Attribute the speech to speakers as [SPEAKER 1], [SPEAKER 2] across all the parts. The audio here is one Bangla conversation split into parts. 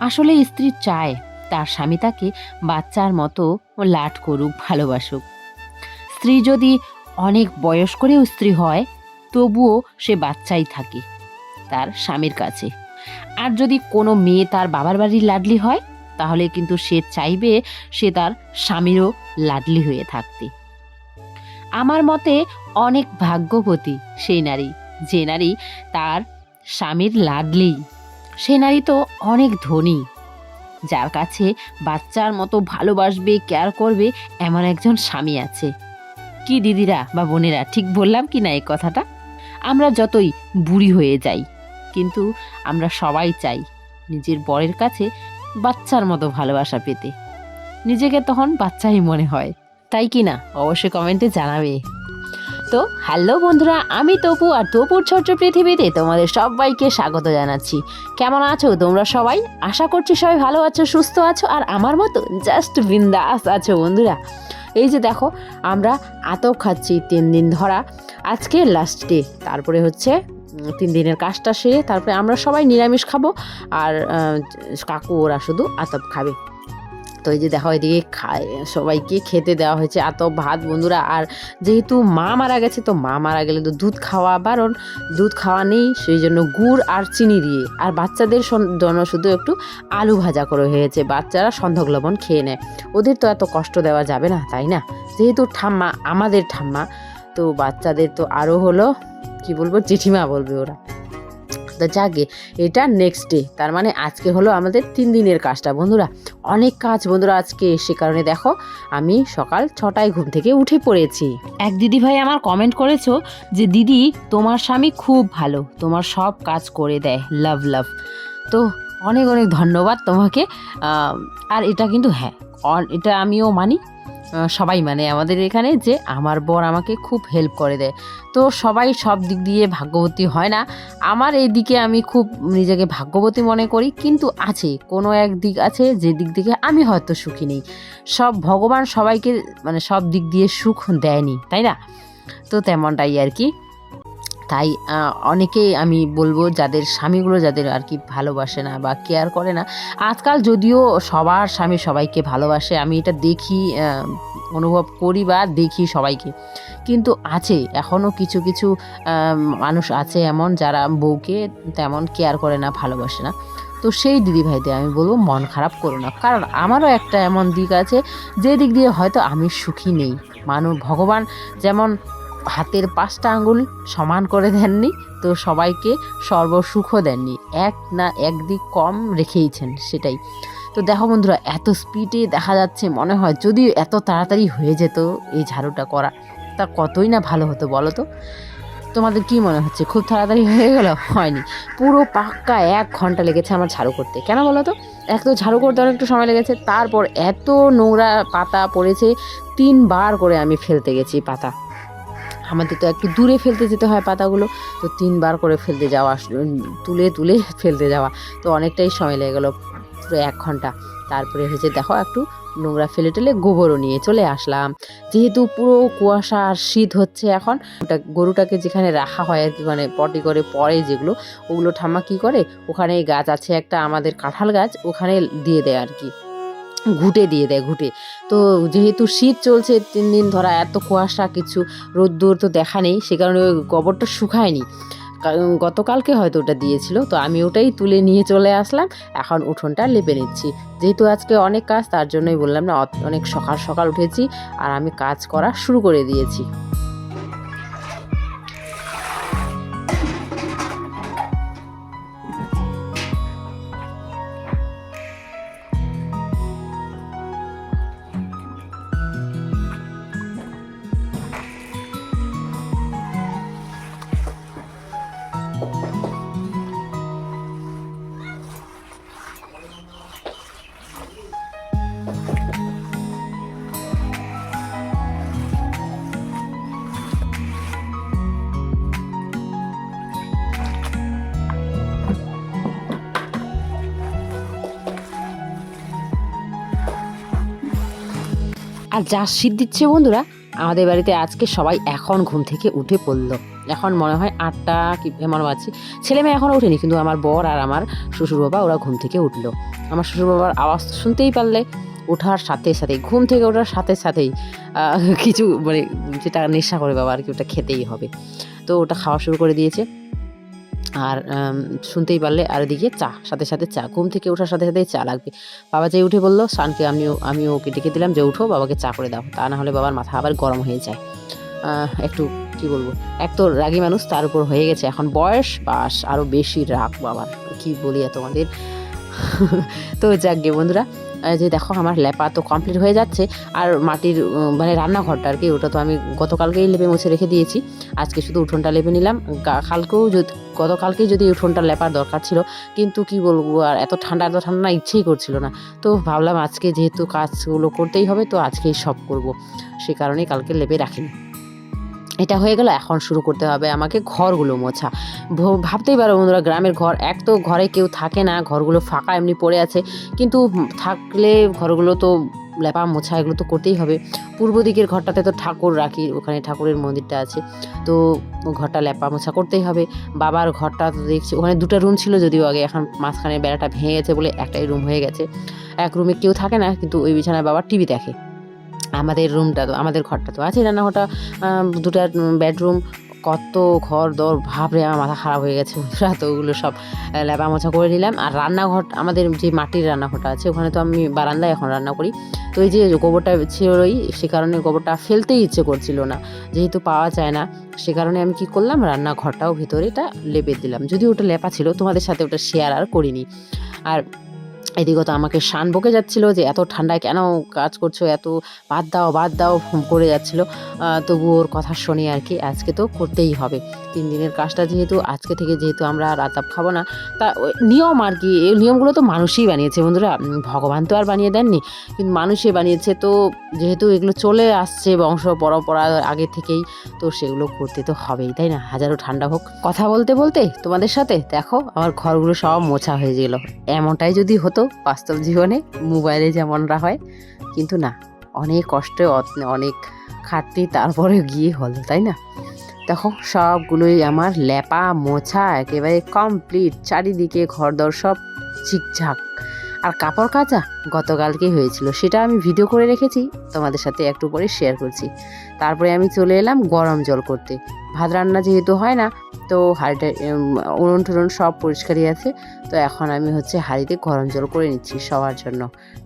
[SPEAKER 1] আসলে স্ত্রী চায় তার স্বামী তাকে বাচ্চার মতো লাট করুক, ভালোবাসুক। স্ত্রী যদি অনেক বয়স করেও স্ত্রী হয়, তবুও সে বাচ্চাই থাকে তার স্বামীর কাছে। আর যদি কোনো মেয়ে তার বাবার বাড়ির লাডলি হয়, তাহলে কিন্তু সে চাইবে সে তার স্বামীরও লাডলি হয়ে থাকতে। আমার মতে অনেক ভাগ্যবতী সেই নারী, যে নারী তার স্বামীর লাডলি। সে নারী তো অনেক ধনী। যার কাছে বাচ্চার মতো ভালোবাসবে কেয়ার করবে, এমন একজন স্বামী আছে। কি দিদিরা বা বোনেরা, ঠিক বললাম কি না এই কথাটা? আমরা যতই বুড়ি হয়ে যাই, কিন্তু আমরা সবাই চাই নিজের বরের কাছে বাচ্চার মতো ভালোবাসা পেতে। নিজেকে তখন বাচ্চাই মনে হয়। তাই কি না? অবশ্যই কমেন্টে জানাবে। তো হ্যালো বন্ধুরা, আমি তপু আর তপুর ছোট্ট পৃথিবীতে তোমাদের সবাইকে স্বাগত জানাচ্ছি। কেমন আছো তোমরা সবাই? আশা করছি সবাই ভালো আছো, সুস্থ আছো আর আমার মতো জাস্ট বিন্দাস আছো বন্ধুরা। এই যে দেখো, আমরা আতপ খাচ্ছি তিন দিন ধরা, আজকে লাস্ট ডে তারপরে হচ্ছে তিন দিনের কাজটা সেরে তারপরে আমরা সবাই নিরামিষ খাব আর কাকু ওরা শুধু আতপ খাবে। তো এই যে দেখো, এদিকে খায়, সবাইকে খেতে দেওয়া হয়েছে। আতপ ভাত বন্ধুরা, আর যেহেতু মা মারা গেছে, তো মা মারা গেলে তো দুধ খাওয়া বারণ দুধ খাওয়া নেই, সেই জন্য গুড় আর চিনি দিয়ে। আর বাচ্চাদের জন্য শুধু একটু আলু ভাজা করে হয়েছে। বাচ্চারা সন্ধক লবণ খেয়ে নেয়। ওদের তো এত কষ্ট দেওয়া যাবে না, তাই না? যেহেতু ঠাম্মা, আমাদের ঠাম্মা, তো বাচ্চাদের তো আরও হলো, কি বলব, জেঠিমা বলবে ওরা। তো যাকে এটা নেক্সট ডে তার মানে আজকে হলো আমাদের তিন দিনের কাজটা, বন্ধুরা। অনেক কাজ বন্ধুরা আজকে, সে কারণে দেখো, আমি সকাল ছটায় ঘুম থেকে উঠে পড়েছি। এক দিদি ভাই আমার কমেন্ট করেছ যে, দিদি, তোমার স্বামী খুব ভালো। তোমার সব কাজ করে দেয়। লাভ লাভ তো অনেক অনেক ধন্যবাদ তোমাকে। আর এটা কিন্তু হ্যাঁ এটা আমিও মানি। সবাই মানে আমাদের এখানে যে আমার বর আমাকে খুব হেল্প করে দেয়। তো সবাই সব দিক দিয়ে ভাগ্যবতী হয় না। আমার এই দিকে আমি খুব নিজেকে ভাগ্যবতী মনে করি, কিন্তু আছে, কোনো এক দিক আছে যে দিক থেকে আমি হয়তো সুখী নেই। সব ভগবান সবাইকে মানে সব দিক দিয়ে সুখ দেয়নি, তাই না? তো তেমনটাই আর কি। তাই অনেকেই আমি বলব যাদের স্বামীগুলো যাদের আর কি ভালোবাসে না বা কেয়ার করে না, আজকাল যদিও সবার স্বামী সবাইকে ভালোবাসে, আমি এটা দেখি অনুভব করি বা দেখি সবাইকে। কিন্তু আছে এখনও কিছু কিছু মানুষ আছে এমন যারা বউকে তেমন কেয়ার করে না, ভালোবাসে না। তো সেই দিদিভাইদের আমি বলব মন খারাপ করো না। কারণ আমারও একটা এমন দিক আছে, যে দিক দিয়ে হয়তো আমি সুখী নেই। মানুষ ভগবান যেমন হাতের পাঁচটা আঙুল সমান করে দেননি, তো সবাইকে সর্বসুখও দেননি। এক না এক দিক কম রেখেইছেন সেটাই। তো দেখো বন্ধুরা, এত স্পিডে দেখা যাচ্ছে, মনে হয় যদি এত তাড়াতাড়ি হয়ে যেত এই ঝাড়ুটা করা, তা কতই না ভালো হতো বলো তো? তোমাদের কি মনে হচ্ছে, খুব তাড়াতাড়ি হয়ে গেল? হয়নি। পুরো পাক্কা এক ঘণ্টা লেগেছে আমার ঝাড়ু করতে। কেন বলো তো? এক তো ঝাড়ু করতে অনেকটা সময় লেগেছে, তারপর এত নোংরা পাতা পড়েছে, তিনবার করে আমি ফেলতে গেছি পাতা। আমাদের তো একটু দূরে ফেলতে যেতে হয় পাতাগুলো। তো তিনবার করে ফেলতে যাওয়া, তুলে তুলে ফেলতে যাওয়া। তো অনেকটাই সময় লেগে গেলো পুরো এক ঘণ্টা। তারপরে হয়েছে, দেখো, একটু নোংরা ফেলে টেলে গোবরও নিয়ে চলে আসলাম। যেহেতু পুরো কুয়াশা আর শীত হচ্ছে এখন গরুটাকে যেখানে রাখা হয় আর কি মানে পটি করে পরে যেগুলো, ওগুলো ঠাম্মা কী করে? ওখানে গাছ আছে একটা, আমাদের কাঁঠাল গাছ, ওখানে দিয়ে দেয় আর কি। ঘুটে দিয়ে দেয়, ঘুটে। তো যেহেতু শীত চলছে, তিন দিন ধরা এত কুয়াশা, কিছু রোদ্দুর তো দেখা নেই, সে কারণে ওই গোবরটা শুকায়নি। গতকালকে হয়তো ওটা দিয়েছিল, তো আমি ওটাই তুলে নিয়ে চলে আসলাম, এখন উঠোনটা লেপে নিচ্ছি। যেহেতু আজকে অনেক কাজ, তার জন্যই বললাম না অনেক সকাল সকাল উঠেছি, আর আমি কাজ করা শুরু করে দিয়েছি। আর যা শীত দিচ্ছে বন্ধুরা, আমাদের বাড়িতে আজকে সবাই এখন ঘুম থেকে উঠে পড়ল। এখন মনে হয় আটটা কি এমন বাজছে ছেলে মেয়ে এখনও ওঠেনি, কিন্তু আমার বর আর আমার শ্বশুর বাবা ওরা ঘুম থেকে উঠল। আমার শ্বশুর বাবার আওয়াজ শুনতেই পারলে, ওঠার সাথে সাথেই, ঘুম থেকে ওঠার সাথে সাথেই কিছু মানে যেটা নেশা করে বাবা আর কি, ওটা খেতেই হবে। তো ওটা খাওয়া শুরু করে দিয়েছে। আর শুনতেই পারলে আর এদিকে চা, সাথে সাথে চা, ঘুম থেকে ওঠার সাথে সাথে চা লাগবে। বাবা যে উঠে বলল, শানকে আমিও আমিও ওকে ডেকে দিলাম, যে উঠো, বাবাকে চা করে দাও। তা না হলে বাবার মাথা আবার গরম হয়ে যায়। একটু, কি বলব, এক তো রাগী মানুষ, তার উপর হয়ে গেছে এখন বয়স, বাস আরও বেশি রাগ বাবার, কি বলি তোমাদের? তো যাক গে বন্ধুরা যে দেখো আমার লেপা তো কমপ্লিট হয়ে যাচ্ছে, আর মাটির মানে রান্নাঘরটা আর কি, ওটা তো আমি গতকালকেই লেপে মুছে রেখে দিয়েছি। আজকে শুধু উঠোনটা লেপে নিলাম। কালকেও যদি, গতকালকেই যদি উঠোনটা লেপার দরকার ছিল, কিন্তু কি বলব, আর এত ঠান্ডা এত ঠান্ডা ইচ্ছেই করছিল না। তো ভাবলাম আজকে যেহেতু কাজগুলো করতেই হবে, তো আজকেই সব করব। সে কারণেই কালকে লেপে রাখিনি। এটা হয়ে গেল, এখন শুরু করতে হবে আমাকে ঘরগুলো মোছা। ভাবতেই পারো বন্ধুরা, গ্রামের ঘর, এক তো ঘরে কেউ থাকে না, ঘরগুলো ফাঁকা এমনি পড়ে আছে, কিন্তু থাকলে ঘরগুলো তো লেপা মোছা এগুলো তো করতেই হবে। পূর্ব দিকের ঘরটাতে তো ঠাকুর রাখি, ওখানে ঠাকুরের মন্দিরটা আছে, তো ঘরটা লেপা মোছা করতেই হবে। বাবার ঘরটা তো দেখছি, ওখানে দুটো রুম ছিল যদিও আগে, এখন মাঝখানে বেড়াটা ভেঙে গেছে বলে একটাই রুম হয়ে গেছে। এক রুমে কেউ থাকে না, কিন্তু ওই বিছানায় বাবা টিভি দেখে। আমাদের রুমটা তো, আমাদের ঘরটা তো আছে রান্নাঘরটা দুটা বেডরুম কত ঘর দর ভাবরে আমার মাথা খারাপ হয়ে গেছে। তো ওগুলো সব লেপা মোছা করে নিলাম। আর রান্নাঘর, আমাদের যে মাটির রান্নাঘরটা আছে, ওখানে তো আমি বারান্দায় এখন রান্না করি। তো এই যে গোবরটা ছিলই সে কারণে গোবরটা ফেলতেই ইচ্ছে করছিল না। যেহেতু পাওয়া যায় না, সে কারণে আমি কি করলাম, রান্নাঘরটাও ভিতরে এটা লেপে দিলাম। যদি ওটা লেপা ছিল, তোমাদের সাথে ওটা শেয়ার আর করিনি। আর এদিকে তো আমাকে শান বকে যাচ্ছিল যে, এত ঠান্ডায় কেন কাজ করছ? এত বাদ দাও বাদ দাও করে যাচ্ছিল। তবু ওর কথা শুনে আর কি আজকে তো করতেই হবে। তিন দিনের কাজটা যেহেতু, আজকে থেকে যেহেতু আমরা রাতাপ খাব না, তা নিয়ম আর কি, এই নিয়মগুলো তো মানুষই বানিয়েছে বন্ধুরা। ভগবান তো আর বানিয়ে দেননি, কিন্তু মানুষই বানিয়েছে। তো যেহেতু এগুলো চলে আসছে বংশ পরম্পরা আগে থেকেই, তো সেগুলো করতে তো হবেই, তাই না? হাজারো ঠান্ডা হোক। কথা বলতে বলতে তোমাদের সাথে, দেখো, আমার ঘরগুলো সব মোছা হয়ে গেল। এমনটাই যদি হতো বাস্তব জীবনে মোবাইলে যেমনরা হয়, কিন্তু না, অনেক কষ্টে অনেক খাটনি তারপরে গিয়ে হলো, তাই না? দেখো সবগুলোই আমার লেপা মোছা একেবারে কমপ্লিট চারিদিকে ঘরদর সব ঝিকঝাক। আর কাপড় কাচা গতকালকেই হয়েছিল, সেটা আমি ভিডিও করে রেখেছি, তোমাদের সাথে একটু পরে শেয়ার করছি। তারপরে আমি চলে এলাম গরম জল করতে। ভাত রান্না যেহেতু হয় না, তো হাঁড়িটা উনুন টুনুন সব পরিষ্কারই আছে, তো এখন আমি হচ্ছে হাঁড়িতে গরম জল করে নিচ্ছি সবার জন্য।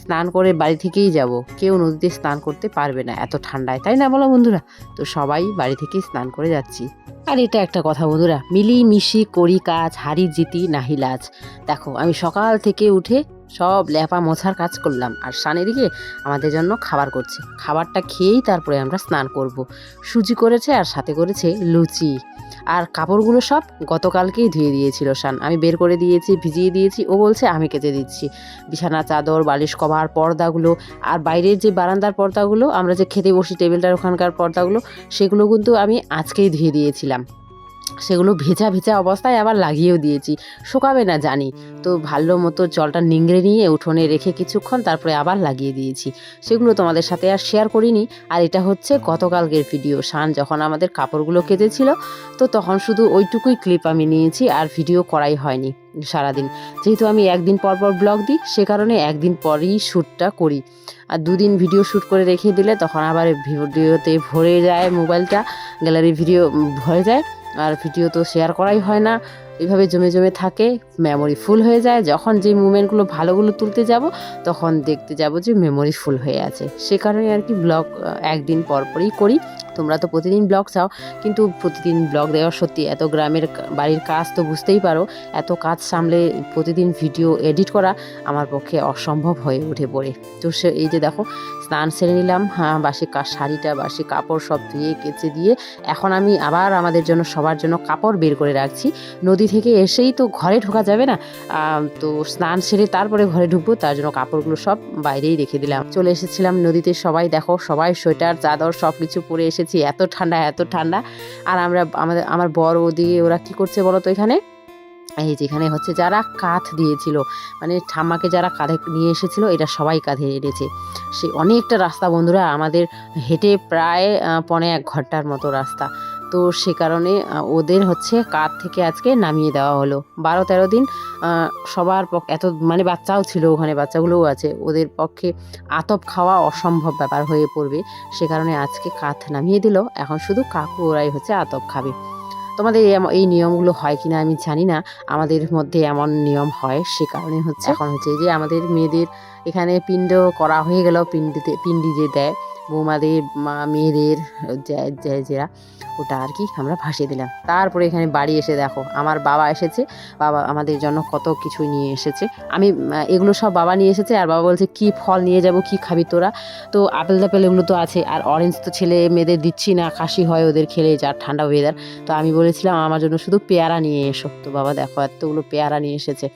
[SPEAKER 1] স্নান করে বাড়ি থেকেই যাব, কেউ নদীতে স্নান করতে পারবে না, এত ঠান্ডায়, তাই না বলো বন্ধুরা? তো সবাই বাড়ি থেকেই স্নান করে যাচ্ছি। আর এটা একটা কথা বন্ধুরা মিলি মিশি করি কাজ হারি জিতি নাহি লাজ। দেখো, আমি সকাল থেকে উঠে সব লেপা মোছার কাজ করলাম আর সানের দিকে আমাদের জন্য খাবার করছে। খাবারটা খেয়েই তারপরে আমরা স্নান করব। সুজি করেছে আর সাথে করেছে লুচি। আর কাপড়গুলো সব গতকালকেই ধুয়ে দিয়েছিল শান আমি বের করে দিয়েছি, ভিজিয়ে দিয়েছি। ও বলছে, আমি কেচে দিচ্ছি। বিছানা, চাদর, বালিশ, কভার, পর্দাগুলো আর বাইরের যে বারান্দার পর্দাগুলো, আমরা যে খেতে বসি টেবিলটার ওখানকার পর্দাগুলো, সেগুলো কিন্তু আমি আজকেই ধুয়ে দিয়েছিলাম। সেগুলো ভেজা ভেজা অবস্থায় আবার লাগিয়েও দিয়েছি। শুকাবে না জানি। তো ভালো মতো জলটা নিংড়ে নিয়ে, উঠোনে রেখে কিছুক্ষণ তারপরে আবার লাগিয়ে দিয়েছি। সেগুলো তোমাদের সাথে আর শেয়ার করিনি। আর এটা হচ্ছে গতকালকের ভিডিও শান যখন আমাদের কাপড়গুলো কেটেছিল তো তখন শুধু ওইটুকুই ক্লিপ আমি নিয়েছি আর ভিডিও করাই হয়নি সারাদিন। যেহেতু আমি একদিন পর পর ব্লগ দিই, সে কারণে একদিন পরই শ্যুটটা করি। আর দুদিন ভিডিও শ্যুট করে রেখে দিলে তখন আবার ভিডিওতে ভরে যায় মোবাইলটা গ্যালারি ভিডিও ভরে যায়। আর ভিডিও তো শেয়ার করাই হয় না। এভাবে জমে জমে থাকে মেমোরি ফুল হয়ে যায়। যখন যে মুমেন্টগুলো ভালোগুলো তুলতে যাব, তখন দেখতে যাব যে মেমোরি ফুল হয়ে আছে। সে কারণে আর কি ব্লগ একদিন পরপরই করি। তোমরা তো প্রতিদিন ব্লগ চাও, কিন্তু প্রতিদিন ব্লগ দেওয়া সত্যি এত গ্রামের বাড়ির কাজ তো বুঝতেই পারো, এত কাজ সামলে প্রতিদিন ভিডিও এডিট করা আমার পক্ষে অসম্ভব হয়ে উঠে পড়ে। তো সে, এই যে দেখো, স্নান সেরে নিলাম হ্যাঁ বাসি শাড়িটা, বাসি কাপড় সব ধুয়ে, কেচে দিয়ে এখন আমি আবার আমাদের জন্য, সবার জন্য কাপড় বের করে রাখছি। নদী থেকে এসেই তো ঘরে ঢোকা যাবে না তো স্নান সেরে তারপরে ঘরে ঢুকবো, তার জন্য কাপড়গুলো সব বাইরেই রেখে দিলাম। চলে এসেছিলাম নদীতে, সবাই দেখো, সবাই সোয়েটার, চাদর সব কিছু পরে এসেছি। এত ঠান্ডা এত ঠান্ডা। আর আমরা, আমাদের, আমার বড় ওদিকে ওরা কি করছে বলো তো এখানে? এই যেখানে হচ্ছে যারা কাঁধ দিয়েছিল মানে ঠাম্মাকে যারা কাঁধে নিয়ে এসেছিল এটা সবাই কাঁধে এনেছে। সে অনেকটা রাস্তা বন্ধুরা, আমাদের হেঁটে প্রায় পনে এক ঘণ্টার মতো রাস্তা। তো সে কারণে ওদের হচ্ছে কাঁধ থেকে আজকে নামিয়ে দেওয়া হলো। বারো তেরো দিন সবার পক, এত মানে বাচ্চাও ছিল ওখানে, বাচ্চাগুলোও আছে। ওদের পক্ষে আতপ খাওয়া অসম্ভব ব্যাপার হয়ে পড়বে। সে কারণে আজকে কাঁধ নামিয়ে দিল। এখন শুধু কাকু ওরাই হচ্ছে আতপ খাবে। তোমাদের এই- নিয়মগুলো হয় কিনা আমি জানি না। আমাদের মধ্যে এমন নিয়ম হয়, সে কারণে হচ্ছে এখন হচ্ছে যে আমাদের মেয়েদের এখানে পিণ্ড করা হয়ে গেল, পিণ্ডিতে পিণ্ডি যে দেয়। বৌমাদের, মা, মেয়েদের যেরা ওটা আর কি আমরা ভাসিয়ে দিলাম। তারপরে এখানে বাড়ি এসে দেখো, আমার বাবা এসেছে, বাবা আমাদের জন্য কত কিছু নিয়ে এসেছে। আমি এগুলো সব বাবা নিয়ে এসেছে আর বাবা বলছে, কি ফল নিয়ে যাব, কি খাবি তোরা? তো আপেল তাপেল এগুলো তো আছে, আর অরেঞ্জ তো ছেলে মেয়েদের দিচ্ছি না কাশি হয় ওদের খেলে যা ঠান্ডা ওয়েদার তো আমি বলেছিলাম, আমার জন্য শুধু পেয়ারা নিয়ে এসো। তো বাবা দেখো, এতগুলো পেয়ারা নিয়ে এসেছে।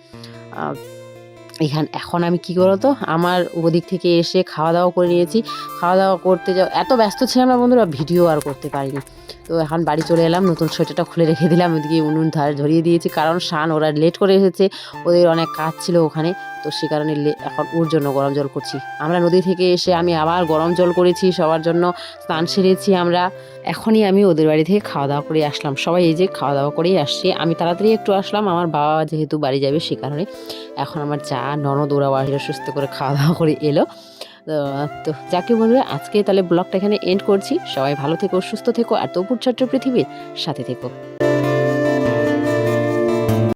[SPEAKER 1] এখান, এখন আমি কি তো আমার ওদিক থেকে এসে খাওয়া দাওয়া করে নিয়েছি। খাওয়া দাওয়া করতে যাও, এত ব্যস্ত ছিলাম না বন্ধুরা, ভিডিও আর করতে পারিনি। তো এখন বাড়ি চলে এলাম, নতুন সোয়েটারটা খুলে রেখে দিলাম, ওদিকে উনুন ধার ধরিয়ে দিয়েছি, কারণ শান ওরা লেট করে এসেছে, ওদের অনেক কাজ ছিল ওখানে, তো সে কারণে এখন ওর জন্য গরম জল করছি। আমরা নদী থেকে এসে আমি আবার গরম জল করেছি, সবার জন্য স্নান সেরেছি আমরা। এখনই আমি ওদের বাড়ি থেকে খাওয়া দাওয়া করে আসলাম, সবাই এই যে খাওয়া দাওয়া করেই আসছে। আমি তাড়াতাড়ি একটু আসলাম, আমার বাবা যেহেতু বাড়ি যাবে সে কারণে। এখন আমার চা ননদ ওরাও আসলে, সুস্থ করে খাওয়া দাওয়া করে এলো। তো যাকে বন্ধুরা আজকে তাহলে ব্লগটা এখানে এন্ড করছি। সবাই ভালো থেকো, সুস্থ থেকো, আর তবুর ছাত্র পৃথিবীর সাথে থেকো।